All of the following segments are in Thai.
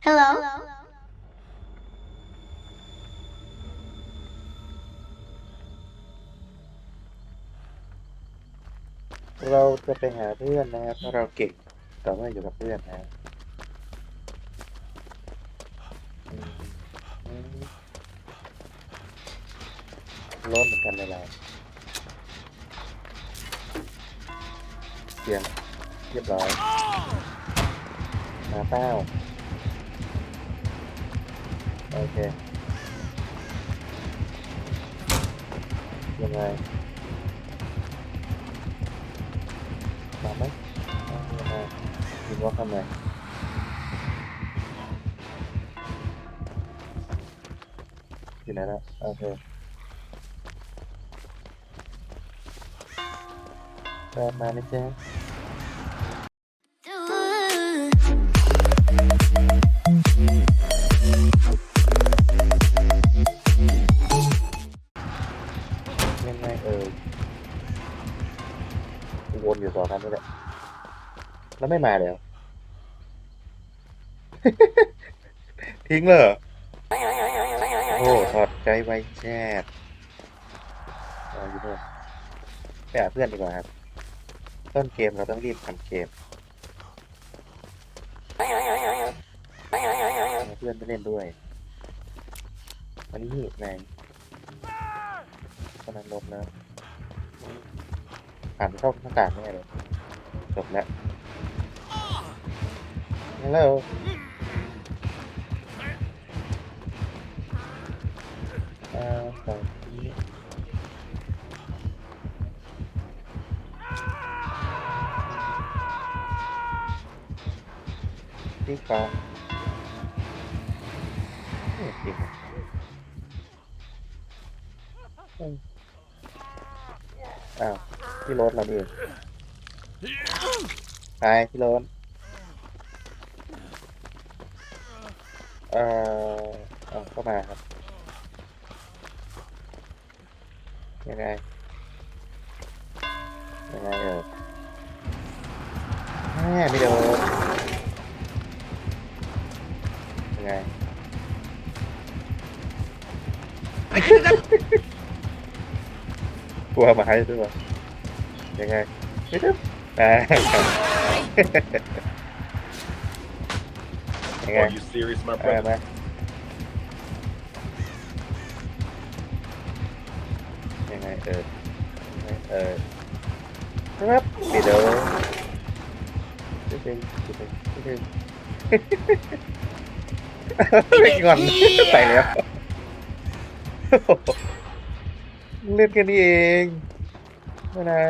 Hello? เราจะไปหาเพื่อนนะครับถ้าเราเก่งแต่ว่าอยู่กับเพื่อนนะอืมอืมร้อนเหมือนกันเลยเราเสียงเรียบร้อยมาเป้า โอเค ยังไงมามไหมยังไงยิงว่าทำไมอยู่ไหนละโอเคเดินมานะจ๊ะยั งไงเออวนอยู่สองคันนี่แหละแล้วไม่มาแล้ว ทิ้งเลยเหรอโอ้ถอดใจไว้แช่ออยู่เพื่อนไปหาเพื่อนดีกว่าครับ ต้นเกมเราต้องรีบทำเกมเอาเพื่อนไปเล่นด้วยอันนี้นาย กำลังลบนะผ่านเข้าหน้าต่างแน่เลยจบแล้วฮัลโหลอ่าสองนี้ที่ฟ้าเอ๊ะจริงาวที่รถเราดิไปที่รถเอ่อเอาเข้ามาครับยังไงยังไงเออแม่ไม่โดนยังไงกลัวหมาให้ด้วยวะ ยังไงไม่ได้อ่ายังไง Are you serious, my เออ brother? มายังไงเออยังไงเออครับปิดเดี๋ยวนิดนึงนิดนึงนิดนึงไม่งอนไปแล้ว เล่นกันนี่เอง นะนะ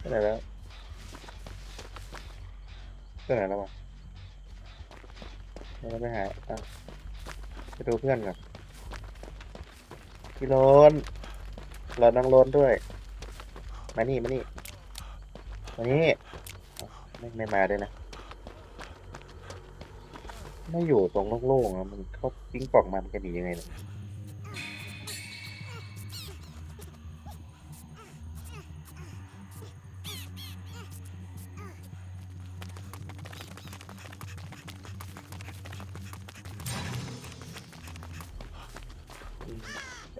ไปไหนแล้วไปไหนแล้ววะเดี๋ยวไปหาอะไปดูเพื่อนก่อนพี่โลนเรานั่งโลนด้วย มานี่ มานี่ มานี่ ไม่ไม่มาด้วยนะ ไม่อยู่ตรงโล่งๆอะมันเขาปิ้งปองมันกันหนียังไงเนี่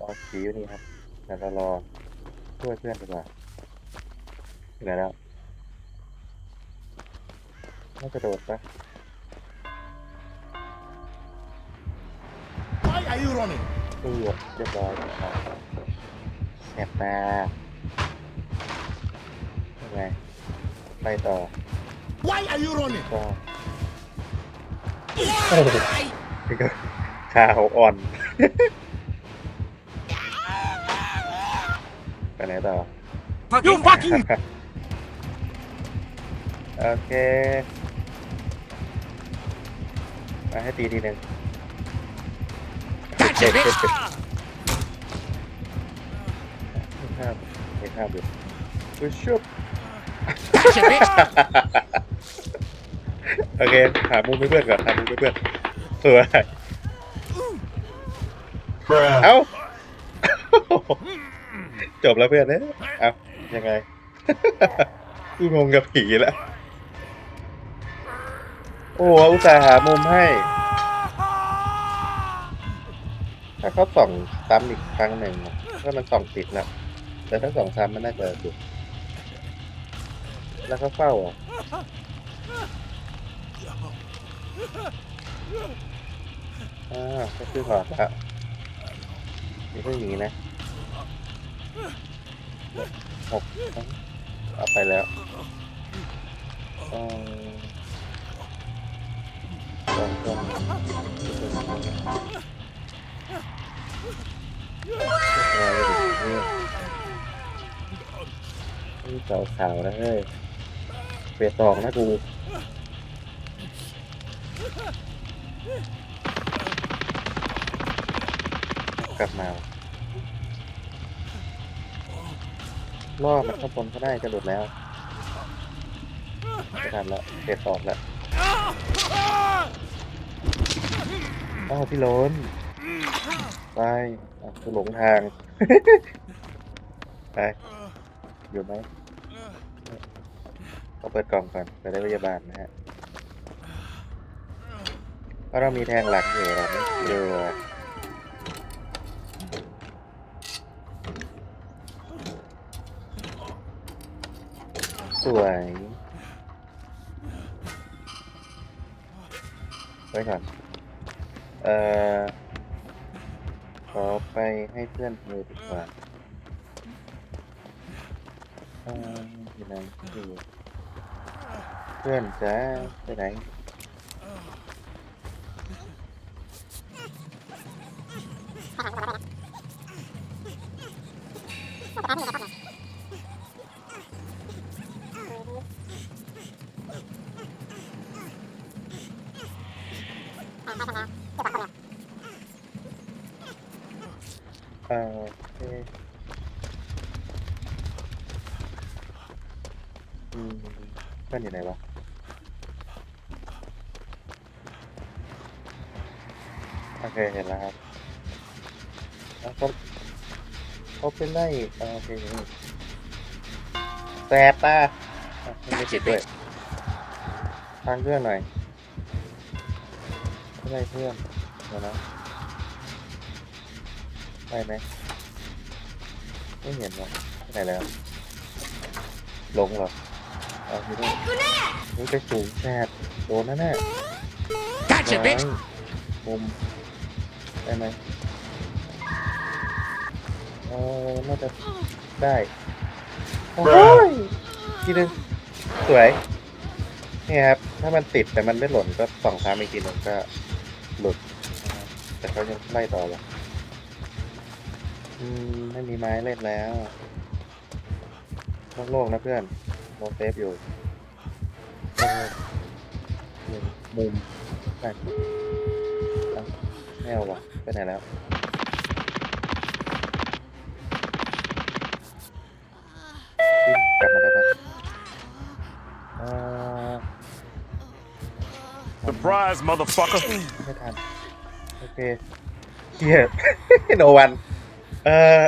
จะเอาสีอยู่นี่ครับเดี๋ยวเรารอช่วยเพื่อนดีกว่าเหลือแล้วน่าจะโดดปะ Why are you running? เรียบเรียบร้อยครับแอบมายังไงไปต่อ Why are you running? ก็โอ้โหนี่ก็ขาเขาอ่อน ต่อ You fucking โอเคมาให้ตีทีหนึ่งเจ็บเจ็บเจ็บไม่ข้ามไม่ข้ามอยู่ไปชุบโอเค หามุมให้เพื่อนก่อนหามุมให้เพื่อนสวยเอ้า จบแล้วเพื่อนเนี่ยเอ้ายังไง กูงงกับผีแล้ว โอ้โหอุตส่าห์หามุมให้ ถ้าเขาส่องซ้ำอีกครั้งหนึ่งก็มันส่องติดแล้วแต่ถ้าส่องซ้ำมันน่าจะดุแล้วเขาเฝ้าอะอ่าก็คือหอดแล้วนี่เพิ่งหนีนะ หกเอาไปแล้วเอ่อสองคนนี่สาวสาวนะเฮ้ยเปรียดตองนะกูกลับมา ล่อมันข้างบนก็ได้จะหลุดแล้วไม่ทันแล้วเปรียดตองแล้วอ้าวพี่โลนไปกูหลงทาง ไปอยู่ไหมต้องเปิดกล่องก่อนไปได้พยาบาลนะฮะเพราะเรามีแทงหลังอยู่เราไม่เจอส วยไว้ก่อน เอ่อ ขอไปให้เพื่อนเลยดีกว่าเอ่ออยู่ไหนอยู่เพื่อนจ้าไปไหน เอ่อโอเคอืมเพื่อนอยู่ไหนวะโอเคเห็นแล้วครับแล้วก็เขาเป็นไล่อ่าโอเคนี่แสบตาอะไม่ติดด้วยฟังเพื่อนหน่อย ไม่ได้เพื่อนเดี๋ยวนะได้ไหมไม่เห็นหรอไปไหนแล้วลงเหรอเอาที่นี่นี่ไปสูงแสบโดนแน่แน่ Gotcha, ไม้ bitch. มุมได้ไหมเออน่าจะได้โอ้ยทีนึงสวยนี่ครับถ้ามันติดแต่มันไม่หล่นก็สองซ้ำอีกทีหนึงก็ หลุดแต่เขายังไล่ต่อวะอืมไม่มีไม้เล่นแล้วโล่งๆนะเพื่อนโมเซฟอยู่มุมไปไม่เอาวะไปไหนแล้วกลับมาได้ปะอ่า Surprise, motherfucker. ไม่ทันโอเคเฮียโนวันเออ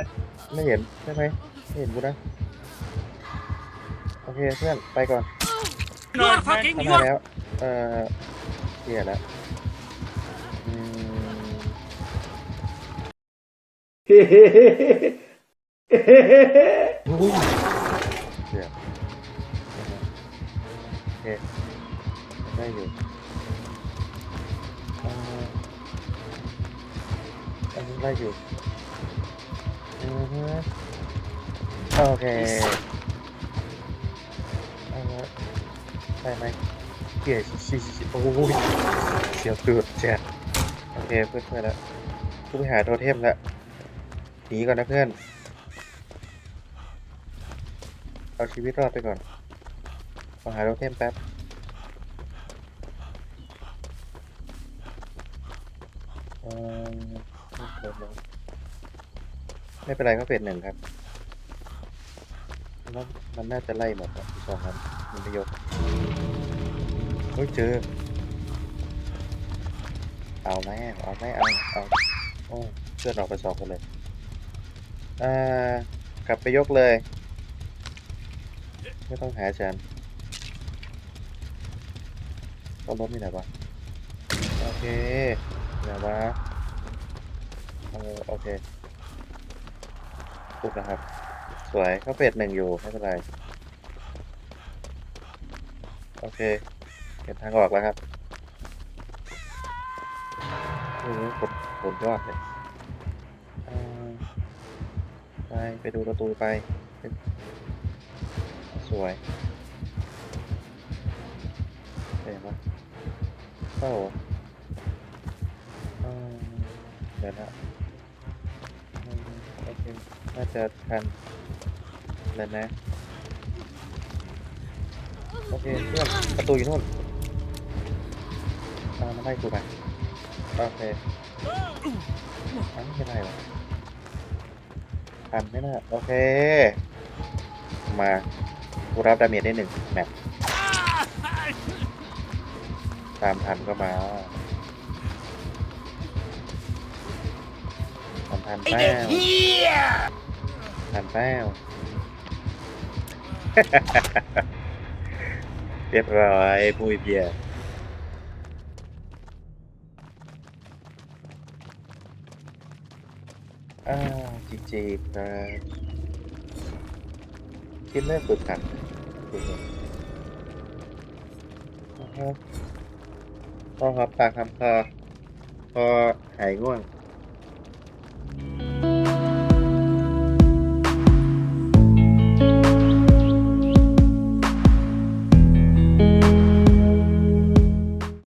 ไม่เห็นใช่ไหมไม่เห็นกูนะ โอเคเพื่อนไปก่อน You are fucking. ทำได้แล้ว เออเฮียแล้วอืมอุ้ยเดี๋ยวโอเคได้อยู่เอันนี้ได้อยู่อือฮึโอเคเอาละได้ไหมเกียร์ชิชิโอ้ยเสียวตูดแจ๊โอเคเพื่อนเพื่อนแล้วกูไปหาโทเทมแล้วหนีก่อนนะเพื่อน เอาชีวิตรอดไปก่อนขอหาโรเทมแป๊บ เอ่อไม่เป็นไรก็เป็นหนึ่งครับแล้วมันน่าจะไล่หมดอะที่สองครับมันประโยชน์เฮ้ยเจอ เอาไหมเอาไหมเอาเอาโอ้เพื่อนออกไปสองคนเลยอ่ากลับไปยกเลย ไม่ต้องหาอาจารย์ขอเอารถนี่ไหนวะโอเค ไหนวะเออโอเคถูกนะครับ สวยเขาเฟสหนึ่งอยู่ ไม่เป็นไร โอเค เห็นทางออกแล้วครับโอ้โหผลยอดเลยไป ไปดูประตูไป สวยเห็นปะเข้าเหรออ่า เดี๋ยวนะโอเคน่าจะทันแล้วนะ โอเคเพื่อนประตูอยู่นู่นอ่ามาไล่กูไปโอเคอ้าวไม่เป็นไรหรอทันไหมนะโอเค มากูรับดาเมจได้หนึ่งแมตตามทันก็มา ทันทันแป้วทันแป้ว เรียบร้อยมุยเบียร์อ่าจีจีครับคิดเลิกฝึกหัดฝึกหัดนะครับพอครับปากคำคอพอหายง่วง